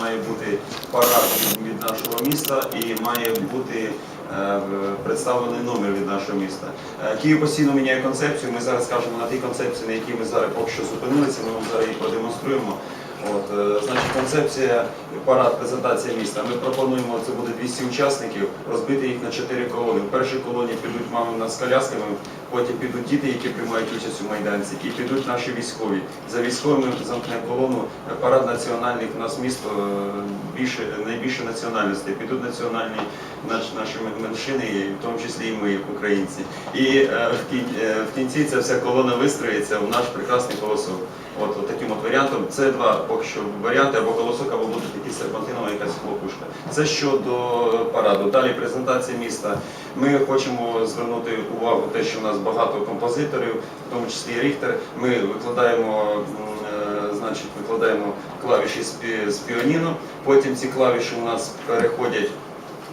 має бути парад від нашого міста і має бути е, представлений номер від нашого міста. Е, Київ постійно міняє концепцію. Ми зараз кажемо на тій концепції, на якій ми зараз поки що зупинилися. Ми вам зараз її продемонструємо. От, е, значить, концепція парад презентація міста. Ми пропонуємо, це буде 200 учасників, розбити їх на 4 колони. В першій колоні підуть мами з колясками, потім підуть діти, які приймають участь у майданці, і підуть наші військові. За військовими замкне колону парад національних. У нас місто е, більше найбільше національностей. Підуть національні наш- наші меншини, в тому числі і ми, як українці. І е, в е, в кінці ця вся колона вистроїться в наш прекрасний колосок. От, от таким от варіантом. Це два поки що варіанти, або колосок, або буде такий серпантинова якась хлопушка. Це щодо параду. Далі презентація міста. Ми хочемо звернути увагу те, що у нас багато композиторів, в тому числі і Ріхтер. Ми викладаємо. е, Значить, викладаємо клавіші з піаніно, потім ці клавіші у нас переходять.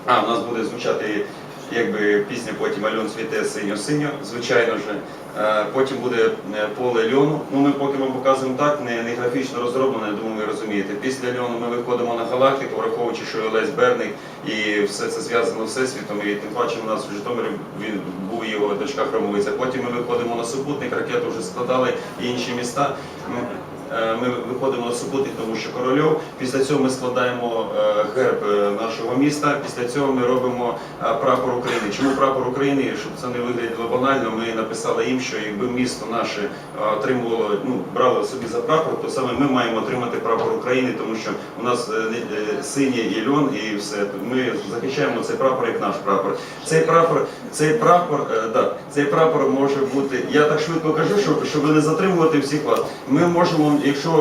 А, у нас буде звучати якби пісня потім Альон цвіте синьо-синьо, звичайно ж. Е, Потім буде е, поле льону. Ну ми поки вам показуємо так, не, не графічно розроблено, я думаю, ви розумієте. Після льону ми виходимо на галактику, враховуючи, що Олесь Берник і все це зв'язано всесвітом. І тим паче у нас в Житомирі він був його дочка Хромовиця. Потім ми виходимо на супутник, ракету вже складали і інші міста. Ми, е, виходимо на супутник, тому що корольов. Після цього ми складаємо герб нашого міста. Після цього ми робимо е, прапор України. Чому прапор України? Щоб це не виглядало банально, ми написали їм, що якби місто наше е, отримувало, ну брало собі за прапор, то саме ми маємо отримати прапор України, тому що у нас е, синій і льон, і все. Ми захищаємо цей прапор як наш прапор. Цей прапор, цей прапор, да, цей прапор може бути. Я так швидко кажу, щоб, щоб не затримувати всіх вас. Ми можемо, якщо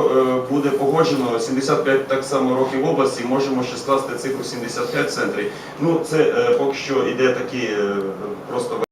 буде погоджено 75 так само років області, можемо ще скласти цифру 75 центрів. центрі. Ну це е, поки що іде такі е, просто.